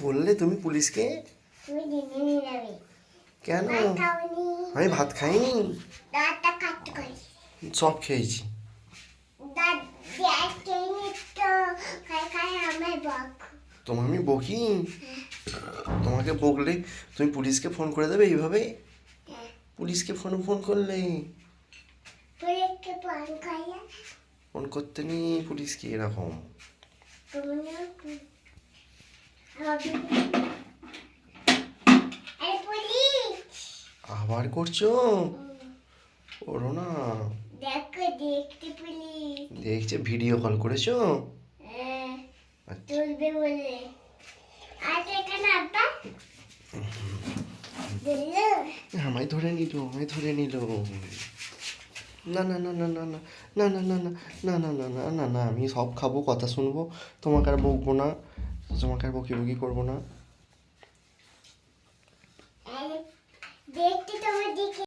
বললে তুমি পুলিশকে? কেন? আমি ভাত খাইনি। সব খেয়েছি। তোমার আমি বকি? তোমাকে বকলে তুমি পুলিশকে ফোন করে দেবে এইভাবে? পুলিশকে ফোন ফোন করলে? ফোন করতে নি পুলিশকে এরকম? আবার করছ ওরো না দেখো দেখতে পুলিশ দেখছে ভিডিও কল করেছ হ্যাঁ আচ্ছা। আমায় ধরে নিল আমায় ধরে নিল না না না না না না না না না না না না না না না না আমি সব খাব কথা শুনব তোমাকে আর বকবো না তোমাকে আর বকি বকি করব না।